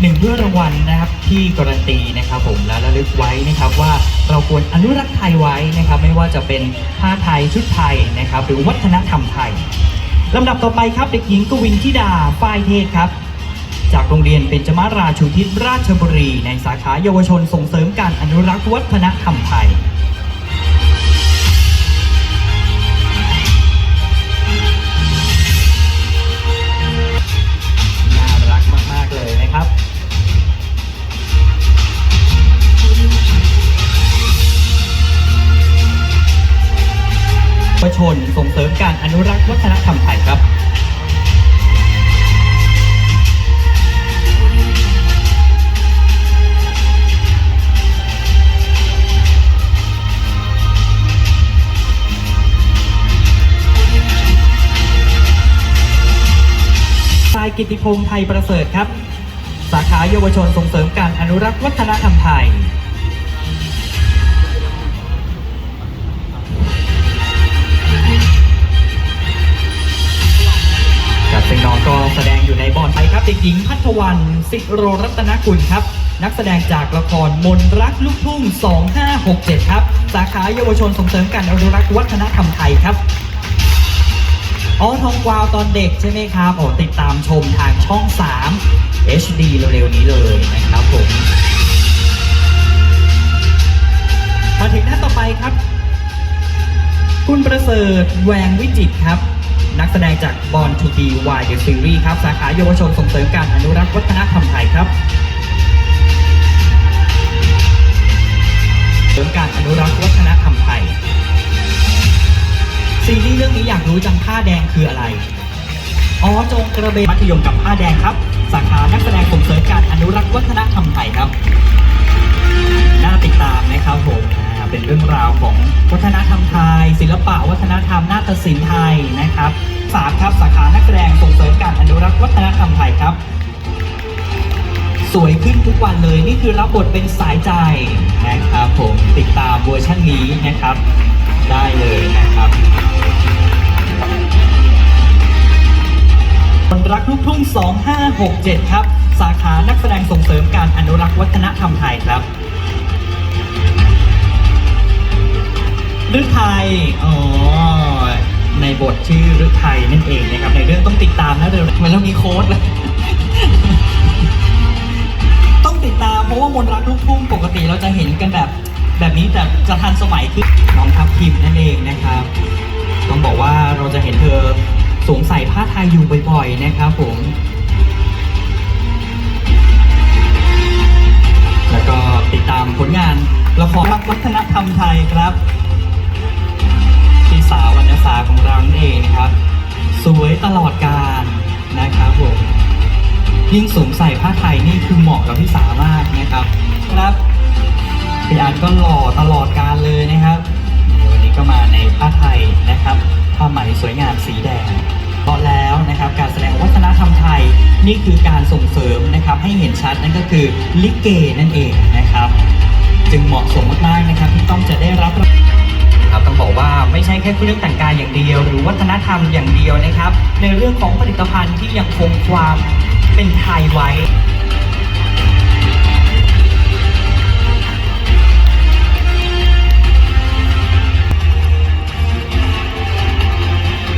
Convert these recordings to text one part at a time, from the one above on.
หนึ่งเพื่อรางวัลนะครับที่การันตีนะครับผมและระลึกไว้นะครับว่าเราควรอนุรักษ์ไทยไว้นะครับไม่ว่าจะเป็นผ้าไทยชุดไทยนะครับหรือวัฒนธรรมไทยลำดับต่อไปครับเด็กหญิงกวินทิดาฝ้ายเทศครับ จากโรงเรียนเป็นจมาราชูทิศราชบุรี ในสาขาเยาวชนส่งเสริมการอนุรักษ์วัฒนธรรมไทย ประชนส่งเสริมการอนุรักษ์วัฒนธรรมไทยครับทายกิติพงษ์ไทยประเสริฐครับ สาขาเยาวชนส่งเสริมการอนุรักษ์วัฒนธรรมไทย เด็กหญิงพัทวันสิโรรัตนกุลครับ นักแสดงจากละครมนรักลูกทุ่ง 2567 ครับ สาขาเยาวชนส่งเสริมการอนุรักษ์วัฒนธรรมไทยครับอ๋อทองกวาวตอนเด็กใช่ไหมครับโอ้ติดตามชมทางช่อง 3 HD เร็วๆนี้เลยนะครับผมมาถึงท่านต่อไปครับ คุณประเสริฐแวงวิจิตครับ นักแสดงจาก Born to be Wild the Series ครับ สาขาเยาวชนส่งเสริมการอนุรักษ์วัฒนธรรมไทยครับเสริมการอนุรักษ์วัฒนธรรมไทย ซีรีส์เรื่องนี้อยากรู้จังผ้าแดงคืออะไร อ๋อจงกระเบนมัธยมกับผ้าแดงครับ สาขานักแสดงส่งเสริมการอนุรักษ์วัฒนธรรมไทยครับ น่าติดตามนะครับ ศิลปะวัฒนธรรมนาฏศิลป์ไทยนะครับสามครับสาขานักแสดงส่งเสริมการอนุรักษ์วัฒนธรรมไทยครับ สวยขึ้นทุกวันเลยนี่คือรับบทเป็นสายใจนะครับผมติดตามเวอร์ชันนี้นะครับ ได้เลยนะครับคนรักลูกทุ่ง 2567 ครับ สาขานักแสดงส่งเสริมการอนุรักษ์วัฒนธรรมไทยครับ ฤทัยอ๋อ ในบทชื่อฤทัยนั่นเองนะครับ ในเรื่องต้องติดตามนะเดี๋ยวทำไมต้องมีโค้ดเลยต้องติดตามเพราะว่ามนรักลูกทุ่งปกติเราจะเห็นกันแบบ แบบนี้แต่จะทันสมัยขึ้นน้องทัพทิมนั่นเองนะครับ ต้องบอกว่าเราจะเห็นเธอสวมใส่ผ้าไทยอยู่บ่อย ๆ นะครับผม แล้วก็ติดตามผลงานละครวัฒนธรรมไทยางเรานั่นเองนะครับ สวยตลอดกาลนะครับผมยิ่งสวมใส่ผ้าไทยนี่คือเหมาะกับพี่สามากนะครับครับพี่อาร์ตก็หล่อตลอดการเลยนะครับววันนี้ก็มาในผ้าไทยนะครับผ้าไหมสวยงามสีแดงเพราะแล้วนะครับการแสดงวัฒนธรรมไทยนี่คือการส่งเสริมนะครับให้เห็นชัดนั่นก็คือลิเกนั่นเองนะครับ จึงเหมาะสมมากๆนะครับที่ต้องจะได้รับ ครับต้องบอกว่าไม่ใช่แค่เครื่องแต่งกายอย่างเดียว หรือวัฒนธรรมอย่างเดียวนะครับ ในเรื่องของผลิตภัณฑ์ที่ยังคงความเป็นไทยไว้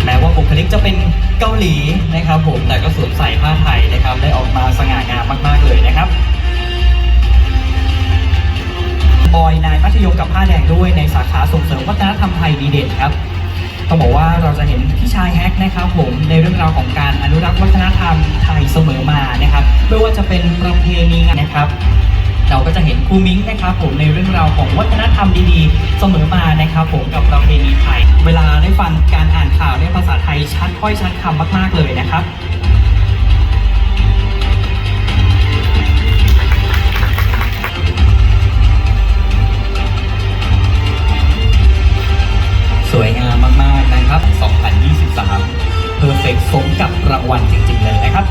แม้ว่าบุคลิกจะเป็นเกาหลีนะครับผมแต่ก็สวมใส่ผ้าไทยนะครับได้ออกมาสง่างามมาก ๆ เลยนะครับ บอยนายมัธยมกับผ้าแดงด้วยในสาขาส่งเสริมวัฒนธรรมไทยดีเด่นครับต้องบอกว่าเราจะเห็นพี่ชายแฮกนะครับผมในเรื่องราวของการอนุรักษ์วัฒนธรรมไทยเสมอมานะครับไม่ว่าจะเป็นประเพณีงานนะครับเราก็จะเห็นครูมิ้งนะครับผมในเรื่องราวของวัฒนธรรมดีๆ เสมอมานะครับผมกับประเพณีไทย เวลาได้ฟังการอ่านข่าวเนี่ยภาษาไทยชัดค่อยชัดคำมากๆเลยนะครับ ครับ 2023 เพอร์เฟกสมกับรางวัลจริง ๆ เลยนะครับ